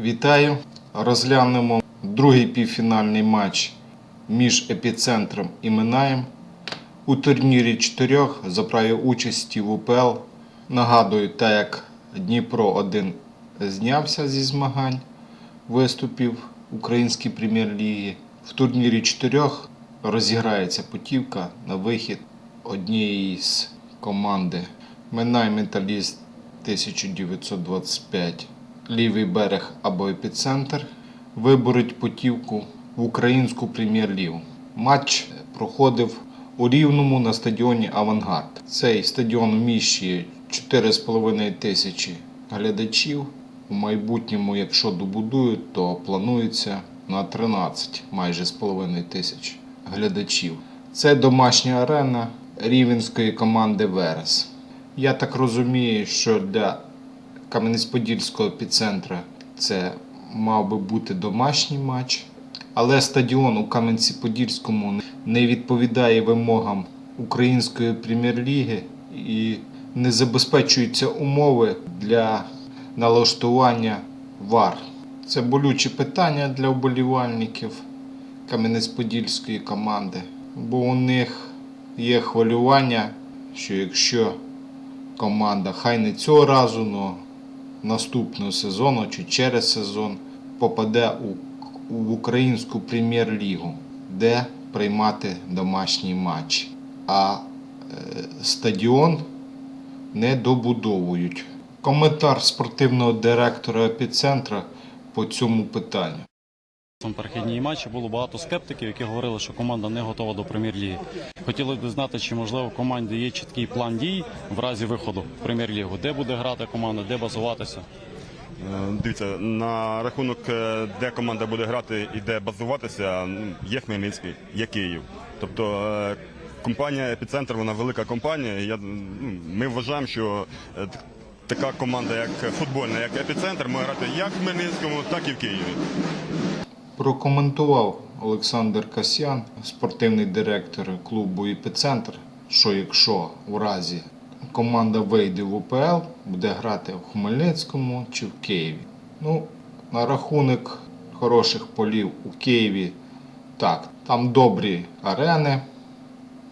Вітаю! Розглянемо другий півфінальний матч між епіцентром і Минаєм. У турнірі чотирьох за праві участі в УПЛ. Нагадую, так як Дніпро 1 знявся зі змагань виступів Української прем'єр-ліги. В турнірі чотирьох розіграється путівка на вихід однієї з команди Минай Металіст 1925 лівий берег або епіцентр виборуть путівку в українську прем'єр-лігу. Матч проходив у Рівному на стадіоні Авангард. Цей стадіон вміщує 4,5 тисячі глядачів. У майбутньому, якщо добудують, то планується на 13 майже з половиною тисяч глядачів. Це домашня арена рівенської команди Верес. Я так розумію, що для Кам'янець-Подільського епіцентра це мав би бути домашній матч, але стадіон у Кам'янці-Подільському не відповідає вимогам української прем'єр-ліги і не забезпечуються умови для налаштування ВАР. Це болюче питання для вболівальників Кам'янець-Подільської команди, бо у них є хвилювання, що якщо команда хай не цього разу, але наступного сезону чи через сезон попаде у, в українську прем'єр-лігу, де приймати домашній матч. А е, стадіон не добудовують. Коментар спортивного директора епіцентра по цьому питанню. Перехідній матчі було багато скептиків, які говорили, що команда не готова до прем'єр-ліги. Хотілося б знати, чи можливо в команді є чіткий план дій в разі виходу в прем'єр-лігу, де буде грати команда, де базуватися. Е, Дивіться, на рахунок, е, де команда буде грати і де базуватися, є Хмельницький, є Київ. Тобто е, компанія Епіцентр, вона велика компанія. Я, ми вважаємо, що така команда, як футбольна, як Епіцентр, може грати як в Хмельницькому, так і в Києві. Прокоментував Олександр Касьян, спортивний директор клубу «Епіцентр», що якщо в разі команда вийде в УПЛ, буде грати в Хмельницькому чи в Києві. Ну, на рахунок хороших полів у Києві, так, там добрі арени.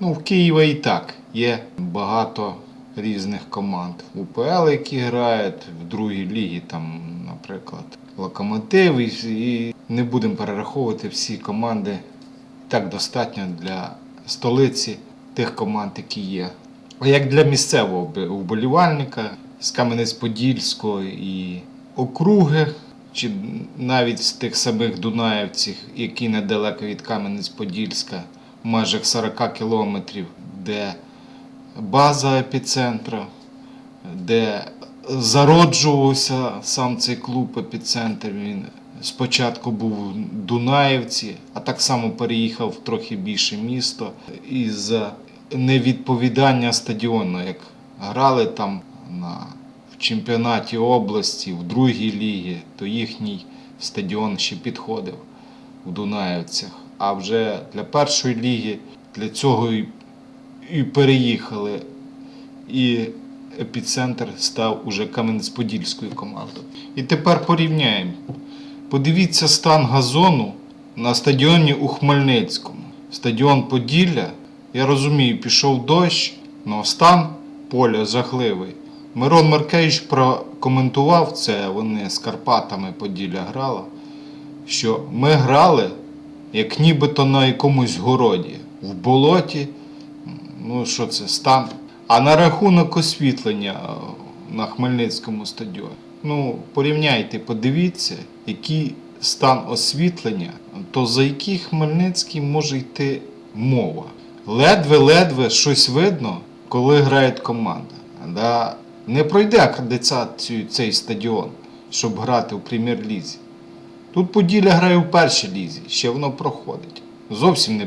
Ну, в Києві і так є багато різних команд в УПЛ, які грають, в другій лігі, там, наприклад, Локомотив, і, не будемо перераховувати всі команди. Так достатньо для столиці тих команд, які є. А як для місцевого вболівальника з Кам'янець-Подільського і округи, чи навіть з тих самих Дунаївців, які недалеко від Кам'янець-Подільська, межах 40 кілометрів, де база епіцентру, де зароджувався сам цей клуб епіцентр. Він спочатку був в Дунаївці, а так само переїхав в трохи більше місто із невідповідання стадіону, як грали там на, в чемпіонаті області, в другій лігі, то їхній стадіон ще підходив в Дунаївцях. А вже для першої ліги для цього і переїхали. І епіцентр став уже Кам'янець-Подільською командою. І тепер порівняємо. Подивіться стан газону на стадіоні у Хмельницькому. Стадіон Поділля, я розумію, пішов дощ, але стан поля жахливий. Мирон Маркевич прокоментував це, вони з Карпатами Поділля грали, що ми грали як нібито на якомусь городі, в болоті. Ну, що це, стан. А на рахунок освітлення е, на Хмельницькому стадіоні. Ну, порівняйте, подивіться, який стан освітлення, то за який Хмельницький може йти мова. Ледве-ледве щось видно, коли грає команда. Да, не пройде акредитацію цей стадіон, щоб грати у прем'єр-лізі. Тут Поділля грає в першій лізі, ще воно проходить. Зовсім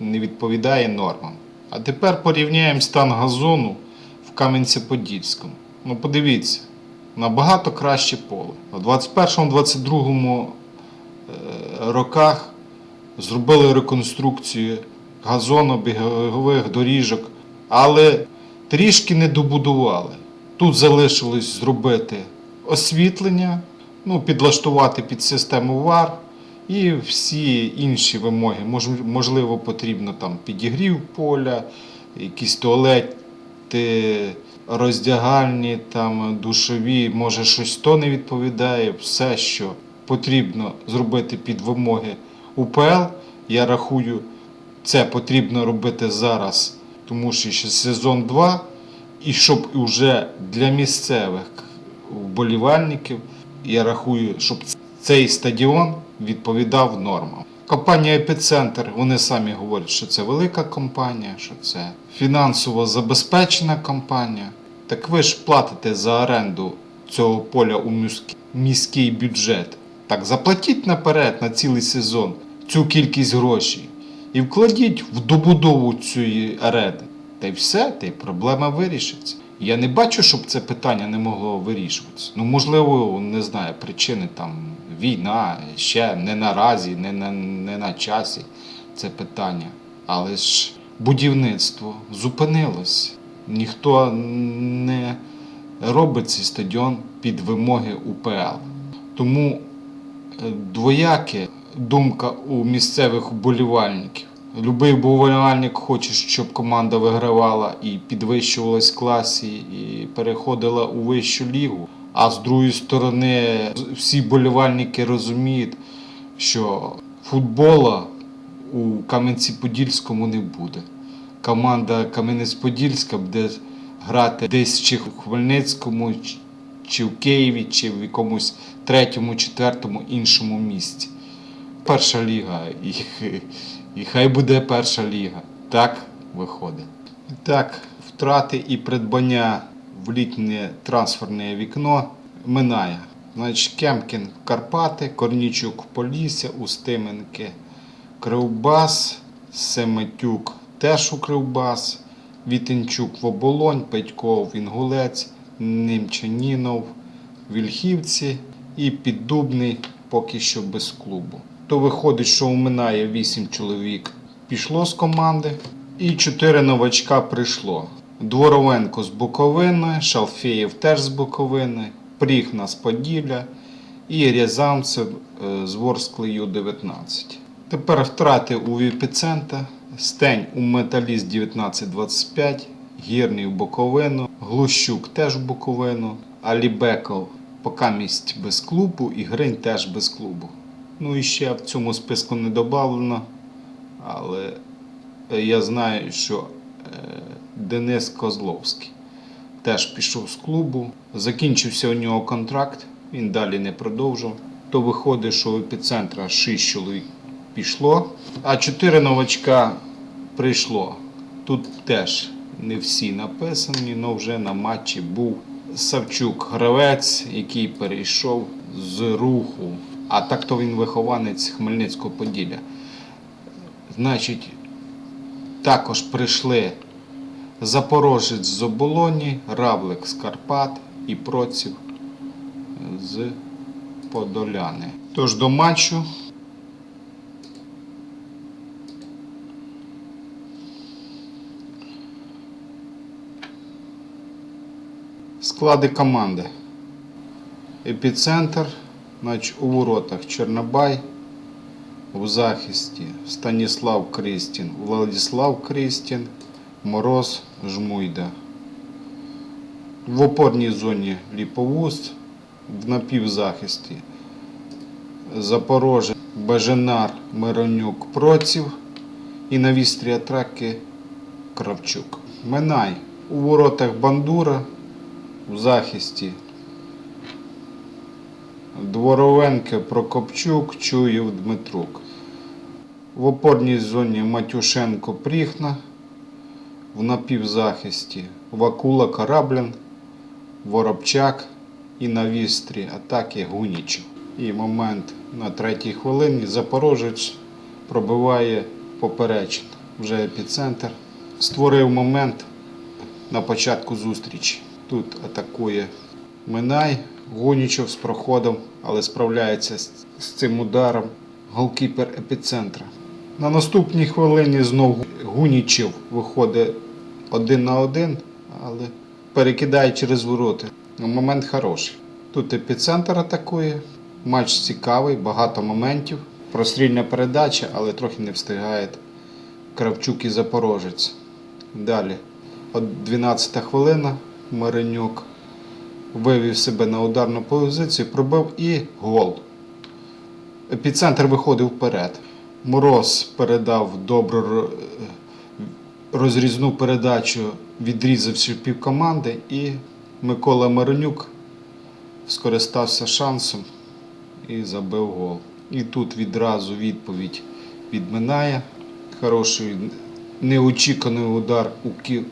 не відповідає нормам. А тепер порівняємо стан газону в Кам'янці-Подільському. Ну подивіться, набагато краще поле. У 21-22 е, роках зробили реконструкцію газонобігових доріжок, але трішки не добудували. Тут залишилось зробити освітлення, ну, підлаштувати під систему ВАР і всі інші вимоги. Можливо, потрібно там підігрів поля, якісь туалети, роздягальні, там, душові, може щось то не відповідає. Все, що потрібно зробити під вимоги УПЛ, я рахую, це потрібно робити зараз, тому що ще сезон 2, і щоб вже для місцевих вболівальників, я рахую, щоб цей стадіон відповідав нормам. Компанія Епіцентр, вони самі говорять, що це велика компанія, що це фінансово забезпечена компанія. Так ви ж платите за оренду цього поля у міський бюджет. Так заплатіть наперед на цілий сезон цю кількість грошей і вкладіть в добудову цієї арени. Та й все, та й проблема вирішиться. Я не бачу, щоб це питання не могло вирішуватися. Ну, можливо, не знаю, причини там війна, ще не наразі, не на, не на часі це питання. Але ж будівництво зупинилось. Ніхто не робить цей стадіон під вимоги УПЛ. Тому е, двояке думка у місцевих вболівальників. Любий вболівальник хоче, щоб команда вигравала і підвищувалась в класі, і переходила у вищу лігу. А з другої сторони, всі болівальники розуміють, що футбола у Кам'янці-Подільському не буде. Команда Кам'янець-Подільська буде грати десь чи в Хмельницькому, чи в Києві, чи в якомусь третьому, четвертому іншому місці. Перша ліга, і, і хай буде перша ліга. Так виходить. Так, втрати і придбання в літнє трансферне вікно минає. Значить, Кемкін Карпати, Корнічук Полісся, Устименки, Кривбас, Семетюк теж у Кривбас, Вітенчук в Оболонь, Петько в Інгулець, Немчанінов Вільхівці і Піддубний поки що без клубу. То виходить, що у минає 8 чоловік пішло з команди, і 4 новачка прийшло. Дворовенко з Буковини, Шалфеєв теж з Буковини, Пріхна з Поділля і Рязанцев е, з Ворсклею 19. Тепер втрати у епіцентра, Стень у Металіст 1925, Гірний в Буковину, Глущук теж в Буковину, Алібеков поки місць без клубу і Гринь теж без клубу. Ну і ще в цьому списку не додано, але е, я знаю, що е, Денис Козловський теж пішов з клубу. Закінчився у нього контракт, він далі не продовжив. То виходить, що в епіцентра 6 чоловік пішло, а 4 новачка прийшло. Тут теж не всі написані, але вже на матчі був Савчук гравець, який перейшов з руху. А так то він вихованець Хмельницького Поділля. Значить, також прийшли Запорожець з Оболоні, Равлик з Карпат і Проців з Подоляни. Тож до матчу. Склади команди. Епіцентр, значить, у воротах Чорнобай, у захисті Станіслав Кристін, Владислав Кристін, Мороз Жмуйда. В опорній зоні Ліповуз, в напівзахисті Запорожець, Баженар, Миронюк, Проців і на вістрі атаки Кравчук. Минай. У воротах Бандура, в захисті Дворовенко, Прокопчук, Чуєв, Дмитрук. В опорній зоні Матюшенко Пріхна, в напівзахисті Вакула Кораблін, Воробчак і на вістрі атаки Гунічев. І момент на третій хвилині Запорожець пробиває поперечно. Вже епіцентр. Створив момент на початку зустрічі. Тут атакує Минай, Гунічев з проходом, але справляється з цим ударом голкіпер епіцентра. На наступній хвилині знову Гунічев виходить один на один, але перекидає через ворота. Ну, Момент хороший. Тут епіцентр атакує, Матч цікавий, багато моментів. Прострільна передача, але трохи не встигає Кравчук і Запорожець. Далі. От 12 хвилина. Маринюк вивів себе на ударну позицію, пробив і гол. Епіцентр виходив вперед. Мороз передав добру розрізну передачу, відрізавши півкоманди, і Микола Маронюк скористався шансом і забив гол. І тут відразу відповідь від Минає. Хороший неочікуваний удар у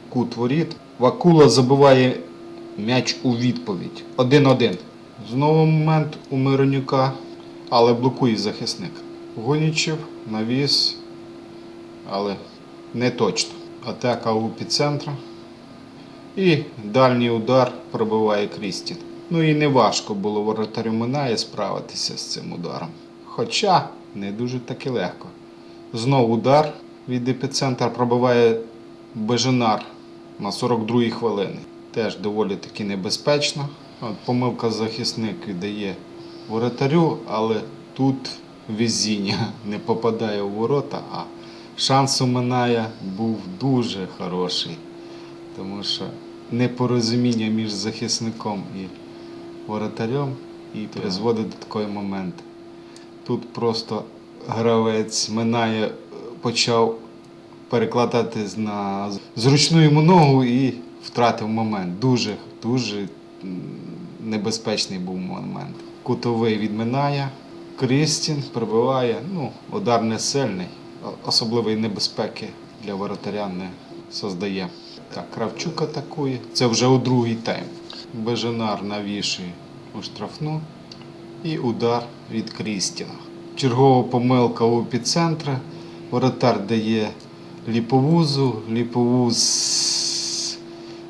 кут воріт. Вакула забиває м'яч у відповідь. 1-1. Знову момент у Миронюка, але блокує захисник. Гонічев, навіс, але не точно. Атака у епіцентра. І дальній удар пробиває Крістін. Ну і не важко було воротарю Минає справитися з цим ударом. Хоча не дуже таки легко. Знов удар від епіцентра пробиває Беженар на 42-й хвилині. Теж доволі таки небезпечно. От помилка захисник віддає воротарю, але тут везіння не попадає у ворота, а шанс у Миная був дуже хороший. Тому що непорозуміння між захисником і воротарем і призводить до такого моменту. Тут просто гравець минає, почав перекладати на зручну йому ногу і втратив момент. Дуже, дуже небезпечний був момент. Кутовий відминає, Крістін прибиває, ну, удар не сильний, особливої небезпеки для воротаря не создає. Так, Кравчук атакує. Це вже у другий тайм. Беженар навішує у штрафну. І удар від Крістіна. Чергова помилка у епіцентра. Воротар дає ліповузу. Ліповуз,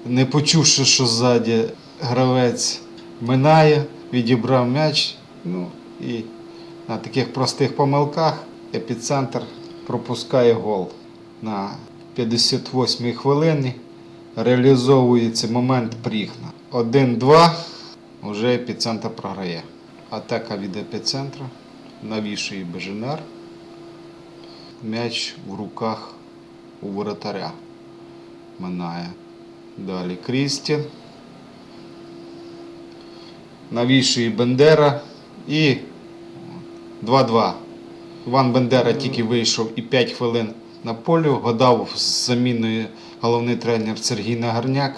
не почувши, що ззаді гравець минає, відібрав м'яч. Ну і на таких простих помилках епіцентр пропускає гол. На 58-й хвилині реалізовується момент Прігна. 1-2. Уже епіцентр програє. Атака від епіцентра. Навішує Беженар. М'яч в руках у воротаря. Минає. Далі Крістін. Навішує Бендера. І 2-2. Іван Бендера тільки вийшов і 5 хвилин на полю. Гадав з заміною головний тренер Сергій Нагарняк.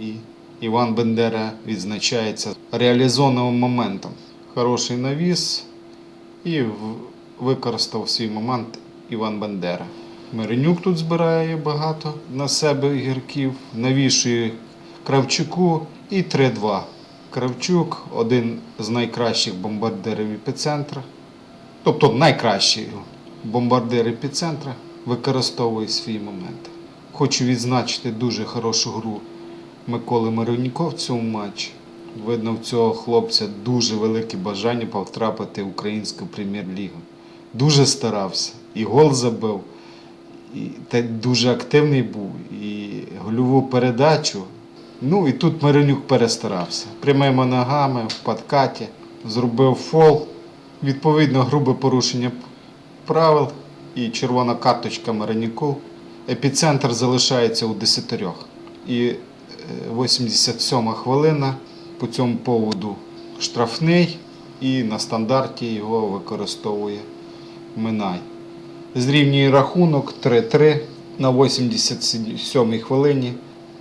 І Іван Бендера відзначається реалізованим моментом. Хороший навіс і використав свій момент Іван Бендера. Миренюк тут збирає багато на себе ігорків, навішує Кравчуку і 3-2. Кравчук один з найкращих бомбардирів епіцентра. Тобто найкращий бомбардир епіцентра використовує свій момент. Хочу відзначити дуже хорошу гру Миколи Миронюка в цьому матчі. Видно, в цього хлопця дуже велике бажання потрапити в українську прем'єр-лігу. Дуже старався. І гол забив, і та дуже активний був, і гольову передачу. Ну і тут Миронюк перестарався. Прямими ногами в подкаті зробив фол. Відповідно, грубе порушення правил і червона карточка Миронюку. Епіцентр залишається у десятирьох. І е, 87 хвилина по цьому поводу штрафний, і на стандарті його використовує Минай. Зрівнює рахунок 3-3 на 87 хвилині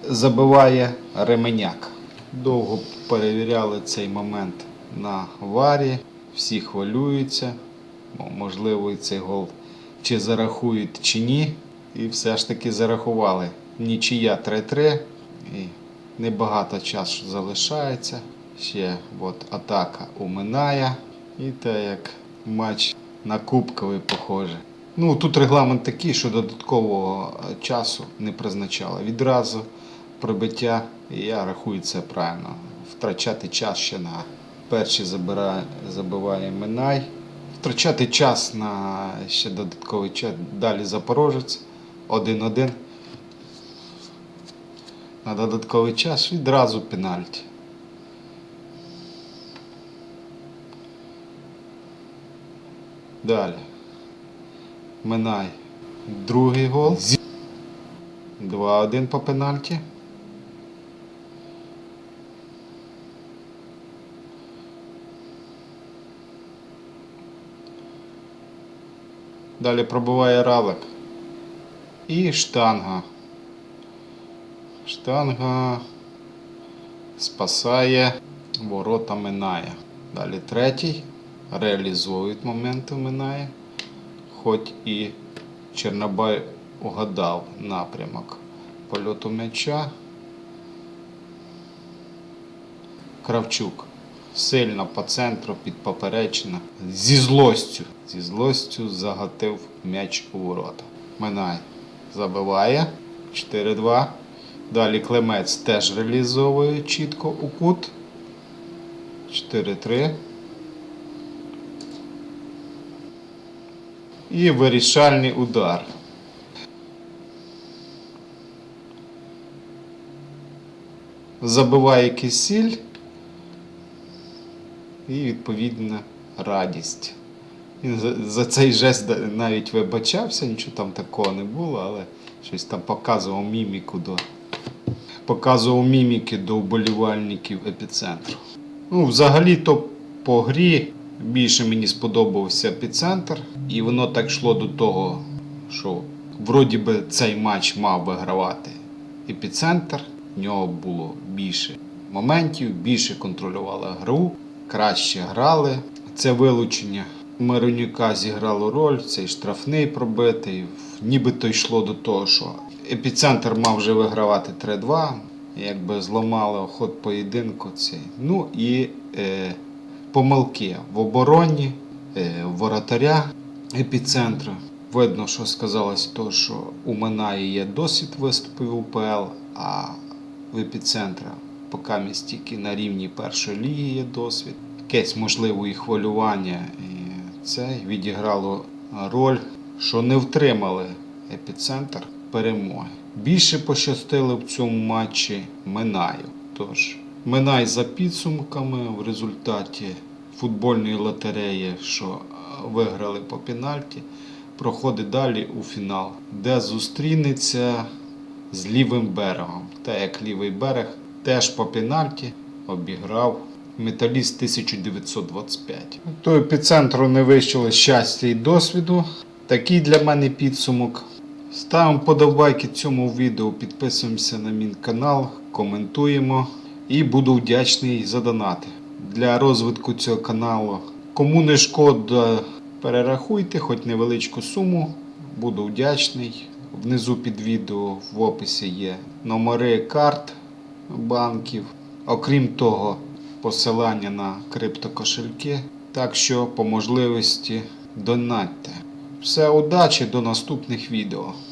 забиває Ременяк. Довго перевіряли цей момент на варі, всі хвилюються, можливо, і цей гол чи зарахують, чи ні. І все ж таки зарахували. Нічия 3-3. І небагато часу залишається. Ще от атака у Миная. І те, як матч на кубковий похоже. Ну, тут регламент такий, що додаткового е, часу не призначали. Відразу прибиття, і я рахую це правильно. Втрачати час ще на перший забирає, забиває Минай. Втрачати час на ще додатковий час. Далі Запорожець 1-1. На додатковий час відразу пенальті. Далі. Минай. Другий гол. 2-1 по пенальті. Далі пробиває равлик. І штанга. Штанга спасає, ворота минає. Далі третій. Реалізують моменти минає. Хоч і Чернобай угадав напрямок польоту м'яча. Кравчук сильно по центру під поперечина. Зі злостю. Зі злостю загатив м'яч у ворота. Минай забиває. 4-2. Далі Клемець теж реалізовує чітко у кут. 4-3. І вирішальний удар. Забиває кисіль і відповідна радість. Він за, за цей жест навіть вибачався, нічого там такого не було, але щось там показував міміку до. Показував міміки до вболівальників епіцентру. Ну, взагалі-то по грі більше мені сподобався епіцентр, і воно так йшло до того, що вроді би цей матч мав вигравати епіцентр. В нього було більше моментів, більше контролювали гру, краще грали. Це вилучення Миронюка зіграло роль, цей штрафний пробитий. Нібито йшло до того, що епіцентр мав вже вигравати 3-2, якби зламало ход поєдинку цей. Ну і е, помилки в обороні, е, воротаря епіцентру. Видно, що сказалось то, що у Минаї є досвід виступів УПЛ, а в епіцентра поки тільки на рівні першої ліги є досвід. Якесь можливо і хвилювання. І це відіграло роль, що не втримали епіцентр перемоги. Більше пощастило в цьому матчі Минаю. Тож, Минай за підсумками в результаті футбольної лотереї, що е, виграли по пенальті, проходить далі у фінал, де зустрінеться з лівим берегом. Та як лівий берег теж по пенальті обіграв металіст 1925. То епіцентру не вищило щастя і досвіду. Такий для мене підсумок. Ставимо подобайки цьому відео, підписуємося на мій канал, коментуємо і буду вдячний за донати. Для розвитку цього каналу. Кому не шкода, перерахуйте хоч невеличку суму. Буду вдячний. Внизу під відео в описі є номери карт банків. Окрім того, посилання на криптокошельки. Так що по можливості донатьте. Все, удачі до наступних відео.